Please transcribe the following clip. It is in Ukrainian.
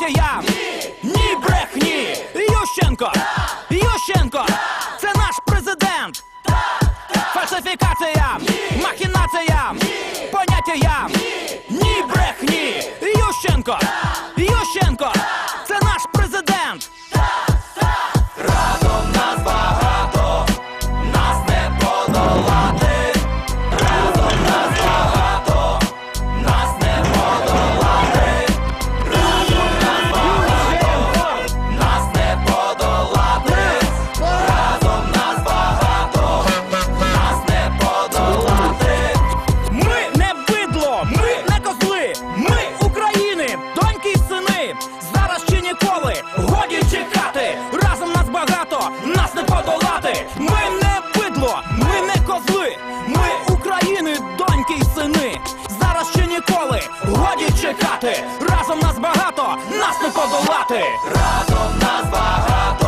партіям. Ні, ні брехні. Ющенко, да! Ющенко, да! це наш президент. Да! Да! Ні! махінаціям, ні! поняттям, ні! ні брехні. Ющенко. Да! нас не подолати. Ми не пидло, ми не козли. Ми України, доньки й сини. Зараз ще ніколи годі чекати. Разом нас багато, нас не подолати. Разом нас багато.